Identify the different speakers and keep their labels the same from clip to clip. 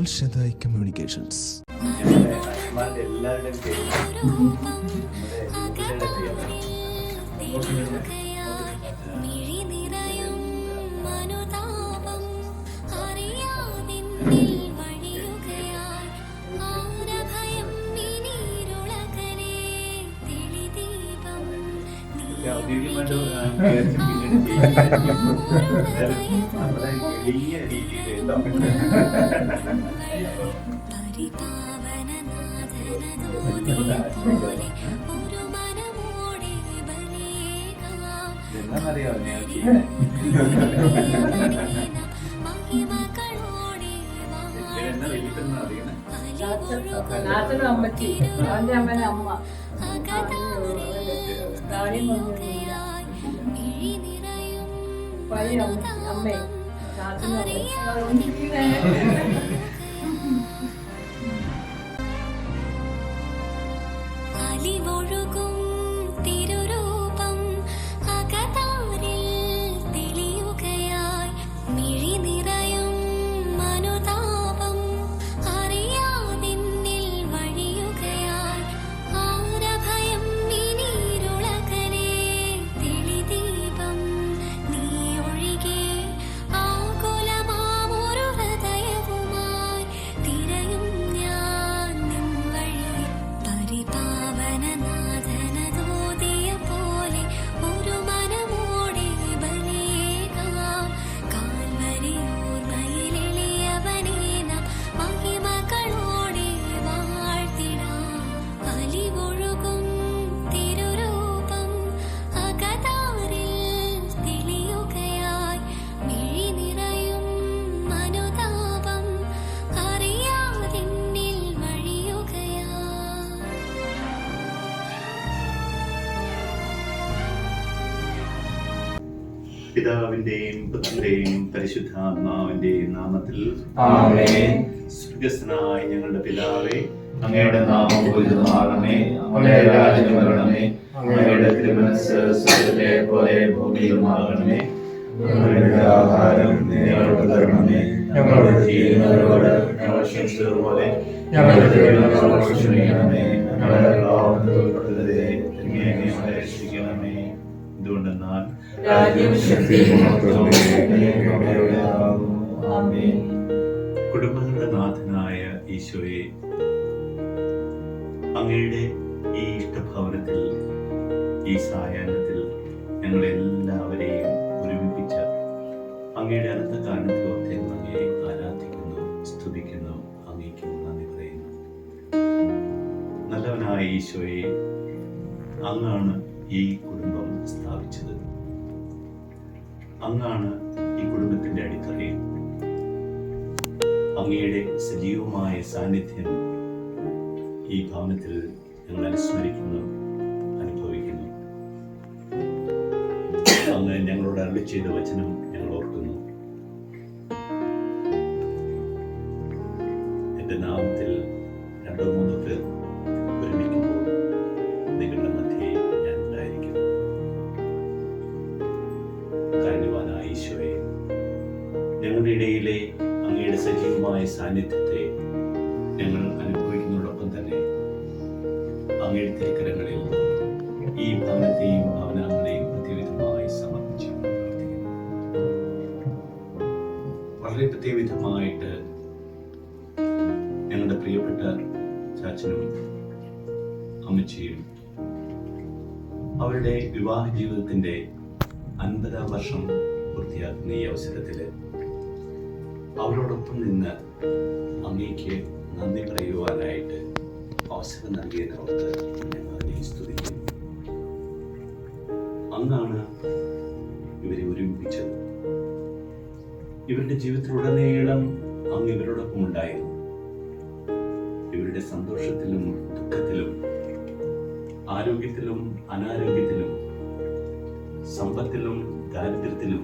Speaker 1: L Shaddai communications
Speaker 2: ഔദ്യോഗികമായിട്ട്
Speaker 3: മഹിമകളോടെ
Speaker 2: എന്നാ വിളിക്കുന്ന അറിയണം
Speaker 4: നാട്ടിലും അമ്മച്ചി അവന്റെ അമ്മ അമ്മ പഴയ അമ്മ അമ്മേ. നാട്ടിലും
Speaker 3: അലിവൊഴുകും
Speaker 2: പിതാവിന്റെയും പുത്രന്റെയും പരിശുദ്ധാത്മാവിന്റെയും നാമത്തിൽ
Speaker 5: ആമേൻ.
Speaker 2: സ്വർഗസ്ഥനായ ഞങ്ങളുടെ പിതാവേ
Speaker 5: അങ്ങയുടെ നാമം പൂജിതമാകണമേ അങ്ങയുടെ രാജ്യം വരണമേ. അങ്ങയുടെ തിരുമനസ് സ്വർഗത്തിലെ പോലെ ഭൂമിയിലുമാകണമേ. ഞങ്ങളുടെ ആഹാരം ഞങ്ങൾക്ക് തരണമേ. ഞങ്ങളുടെ ചെയ്യുന്നവരോട് ഞങ്ങൾ ക്ഷമിച്ചതുപോലെ ഞങ്ങളുടെ തിരുമനസ്സോട് ക്ഷമിക്കണമേ. ഞങ്ങളുടെ ലോകത്തിൽ ഞങ്ങളെ രക്ഷിക്കണമേ.
Speaker 2: എന്തുകൊണ്ടെന്നാൽ. കുടുംബങ്ങളുടെ നാഥനായ ഈശോയെ അങ്ങയുടെ ഈ ഇഷ്ടഭവനത്തിൽ ഈ സായാഹ്നത്തിൽ ഞങ്ങളെല്ലാവരെയും ഒരുമിപ്പിച്ച അങ്ങയുടെ അനന്ത കാരണത്തോർത്തെ അങ്ങയെ ആരാധിക്കുന്നു സ്തുതിക്കുന്നു അങ്ങേക്ക് നന്ദി പറയുന്നു. നല്ലവനായ ഈശോയെ അങ്ങാണ് ഈ കുടുംബം. സ്ഥാപിച്ചത്. അങ്ങാണ് ഈ കുടുംബത്തിന്റെ അടിത്തറയിൽ അങ്ങയുടെ സജീവമായ സാന്നിധ്യം ഈ ഭവനത്തിൽ ഞങ്ങൾ അനുസ്മരിക്കുന്നു അനുഭവിക്കുന്നു. അങ്ങ് ഞങ്ങളോട് അരളി ചെയ്ത വചനം ഞങ്ങൾ ഓർക്കുന്നു. എന്റെ നാമത്തിൽ ഞങ്ങളുടെ ഇടയിലെ അങ്ങയുടെ സജീവമായ സാന്നിധ്യത്തെ ഞങ്ങൾ അനുഭവിക്കുന്നതോടൊപ്പം തന്നെ അങ്ങയുടെ തിരുക്കരങ്ങളിൽ ഈ ഭവനത്തെയും ഭവനങ്ങളെയും പ്രത്യേകമായി സമർപ്പിച്ച് വളരെ പ്രത്യേകമായിട്ട് ഞങ്ങളുടെ പ്രിയപ്പെട്ട ചാച്ചനും അമ്മച്ചിയും അവരുടെ വിവാഹ ജീവിതത്തിന്റെ അൻപതാം വർഷം പൂർത്തിയാക്കുന്ന ഈ അവസരത്തിൽ അവരോടൊപ്പം നിന്ന് അങ്ങേക്ക് നന്ദി പറയുവാനായിട്ട് അവസരം നൽകിയതിനോർത്ത് ഞങ്ങൾ അങ്ങേ സ്തുതിക്കുന്നു. അങ്ങാണ് ഇവരെ ഒരുമിപ്പിച്ചത്. ഇവരുടെ ജീവിതത്തിലുടനീളം അങ്ങ് ഇവരോടൊപ്പം ഉണ്ടായിരുന്നു. ഇവരുടെ സന്തോഷത്തിലും ദുഃഖത്തിലും ആരോഗ്യത്തിലും അനാരോഗ്യത്തിലും സമ്പത്തിലും ദാരിദ്ര്യത്തിലും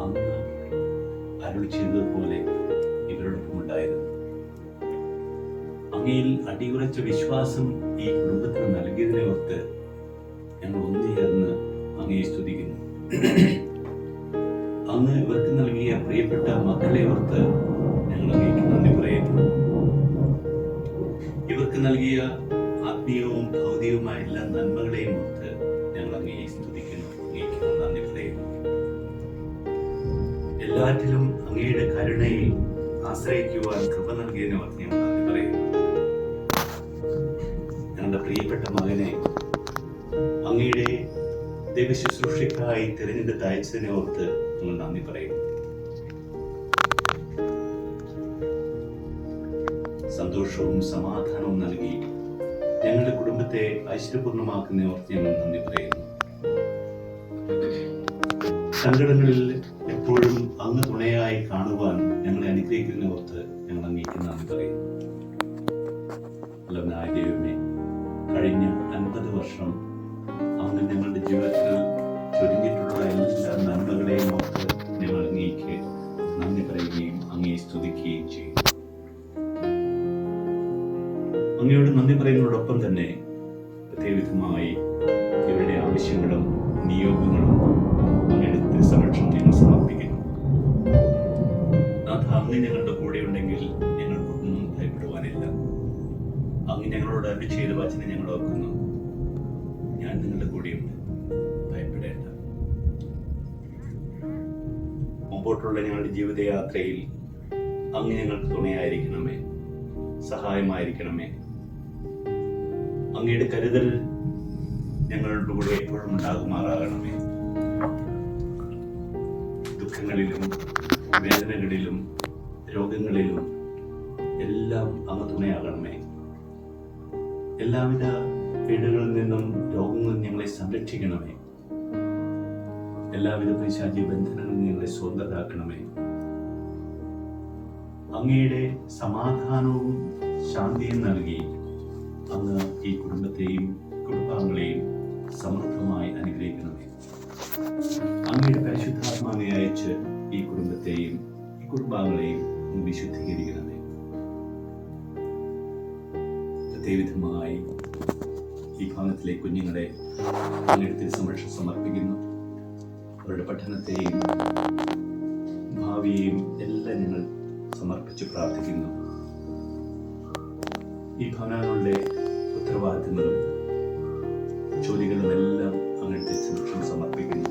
Speaker 2: അന്ന് അരുൾ ചെയ്തതുപോലെ ഇവരോടൊപ്പം ഉണ്ടായിരുന്നു അങ്ങയിൽ അടിയുറച്ച വിശ്വാസം ഈ കുടുംബത്തിന് നൽകിയതിനെ ഓർത്ത് ഞങ്ങൾ ഒന്നുചേർന്ന് അങ്ങയെ സ്തുതിക്കുന്നു. അങ്ങ് ഇവർക്ക് നൽകിയ പ്രിയപ്പെട്ട മക്കളെ ഓർത്ത് ഞങ്ങൾ അങ്ങേക്ക് നന്ദി പറയുന്നു. ഇവർക്ക് നൽകിയ ആത്മീയവും ഭൗതികവുമായ എല്ലാ നന്മകളെയും ഓർത്ത് ഞങ്ങൾ അങ്ങയെ സ്തുതിക്കുന്നു. എല്ലാറ്റിലും അങ്ങയുടെ കരുണയെ ആശ്രയിക്കുവാൻ കൃപ നൽകിയതിനെ ഓർത്ത് ഞങ്ങൾ നന്ദി പറയുന്നു. ഞങ്ങളുടെ പ്രിയപ്പെട്ട മകനെ അങ്ങയുടെ ദൈവശുശ്രൂഷയ്ക്കായി തിരഞ്ഞെടുത്ത് അയച്ചതിനെ ഓർത്ത് ഞങ്ങൾ നന്ദി പറയുന്നു. സന്തോഷവും സമാധാനവും നൽകി ഞങ്ങളുടെ കുടുംബത്തെ ഐശ്വര്യപൂർണമാക്കുന്ന ഓർത്ത് ഞങ്ങൾ നന്ദി പറയുന്നു. സങ്കടങ്ങളിൽ ഞങ്ങളെ അനുഗ്രഹിക്കുന്ന ഓർത്ത് ഞങ്ങൾ അംഗീകരിക്കുന്ന നന്ദി പറയുന്നു. നല്ലവനായ ദൈവമേ കഴിഞ്ഞ അൻപത് വർഷം അങ്ങ് ഞങ്ങളുടെ ജീവിതത്തിൽ ചൊരിഞ്ഞിട്ടുള്ള എല്ലാ നന്മകളെയും ഓർത്ത് ഞങ്ങൾ അങ്ങേക്ക് നന്ദി പറയുകയും അങ്ങേ സ്തുതിക്കുകയും ചെയ്യും അങ്ങയോട് നന്ദി പറയുന്നതോടൊപ്പം തന്നെ പ്രത്യേകമായി ഇവരുടെ ആവശ്യങ്ങളും നിയോഗങ്ങളും അങ്ങയുടെ സംരക്ഷണം ഞങ്ങൾ സമർപ്പിക്കുന്നു. അങ്ങ് ഞങ്ങളുടെ കൂടെ ഉണ്ടെങ്കിൽ ഞങ്ങൾക്കൊന്നും ഭയപ്പെടുവാനില്ല. അങ്ങ് ഞങ്ങളോട് അരുളി ചെയ്ത വചനം ഞങ്ങൾ ഓർക്കുന്നു. ഞാൻ നിങ്ങളുടെ കൂടെയുണ്ട്. ഭയപ്പെടേണ്ട. മുമ്പോട്ടുള്ള ഞങ്ങളുടെ ജീവിതയാത്രയിൽ അങ്ങ് ഞങ്ങൾക്ക് തുണയായിരിക്കണമേ. സഹായമായിരിക്കണമേ. അങ്ങയുടെ കരുതൽ ഞങ്ങളുടെ കൂടെ എപ്പോഴും ഉണ്ടാകുമാറാകണമേ. ദുഃഖങ്ങളിലും വേദനകളിലും രോഗങ്ങളിലും എല്ലാം അങ്ങ് തുണയാകണമേ. എല്ലാവിധ പീഡകളിൽ നിന്നും രോഗങ്ങളിൽ ഞങ്ങളെ സംരക്ഷിക്കണമേ. എല്ലാവിധ പൈശാചി ബന്ധനങ്ങളിൽ ഞങ്ങളെ സ്വതന്ത്രരാക്കണമേ അങ്ങയുടെ സമാധാനവും ശാന്തിയും നൽകി അങ്ങ് ഈ കുടുംബത്തെയും കുടുംബാംഗങ്ങളെയും സമൃദ്ധമായി അനുഗ്രഹിക്കണമേ. അങ്ങയുടെ പരിശുദ്ധാത്മാവിനെ അയച്ച് ഈ കുടുംബത്തെയും ഈ കുടുംബാംഗങ്ങളെയും വിശുദ്ധീകരിക്കണമേ. പ്രത്യേകവിധമായി ഈ ഭവനത്തിലെ കുഞ്ഞുങ്ങളെ അങ്ങയുടെ സംരക്ഷണം സമർപ്പിക്കുന്നു. അവരുടെ പഠനത്തെയും ഭാവിയെയും എല്ലാം ഞങ്ങൾ സമർപ്പിച്ച് പ്രാർത്ഥിക്കുന്നു. ഈ ഭവനങ്ങളുടെ ഉത്തരവാദിത്തങ്ങളും ജോലികളും എല്ലാം അങ്ങനത്തെ സംരക്ഷണം സമർപ്പിക്കുന്നു.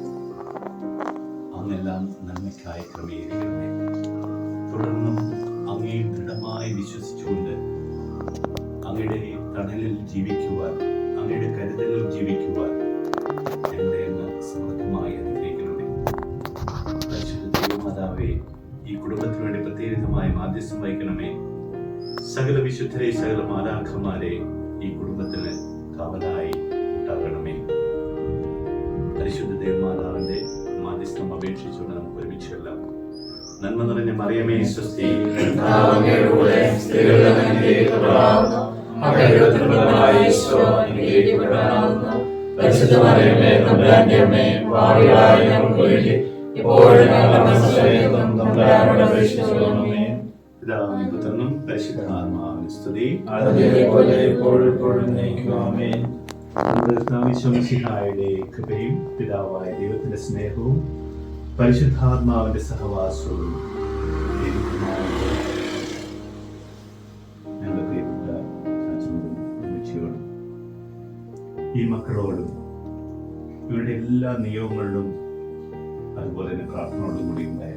Speaker 2: അങ്ങെല്ലാം നന്മയ്ക്കായി ക്രമീകരിക്കണമേ. തുടർന്നും അങ്ങേ ദൃഢമായി വിശ്വസിച്ചുകൊണ്ട് അങ്ങയുടെ തണലിൽ ജീവിക്കുവാൻ അങ്ങയുടെ കരുതലിൽ ജീവിക്കുവാൻ ഞങ്ങളെ അങ്ങ് സമൃദ്ധമായി അനുഗ്രഹിക്കണമേ. പരിശുദ്ധ ഈ കുടുംബത്തിന് വേണ്ടി പ്രത്യേകമായി മാധ്യസ്ഥം വഹിക്കണമേ. സകല വിശുദ്ധരെ സകല മാതാക്കന്മാരെ ഈ കുടുംബത്തിന് ഞങ്ങളുടെ നിറഞ്ഞ മറിയമേ സ്വസ്തി പിതാവിനും പരിശുദ്ധാത്മാവിന് സ്തുതി. കൃപയും പിതാവായ ദൈവത്തിന്റെ സ്നേഹവും പരിശുദ്ധാത്മാവിന്റെ സഹവാസവും ഈ മക്കളോടും ഇവരുടെ എല്ലാ നിയമങ്ങളിലും അതുപോലെ തന്നെ പ്രാർത്ഥനയോടും കൂടി ഉണ്ടായിരുന്നു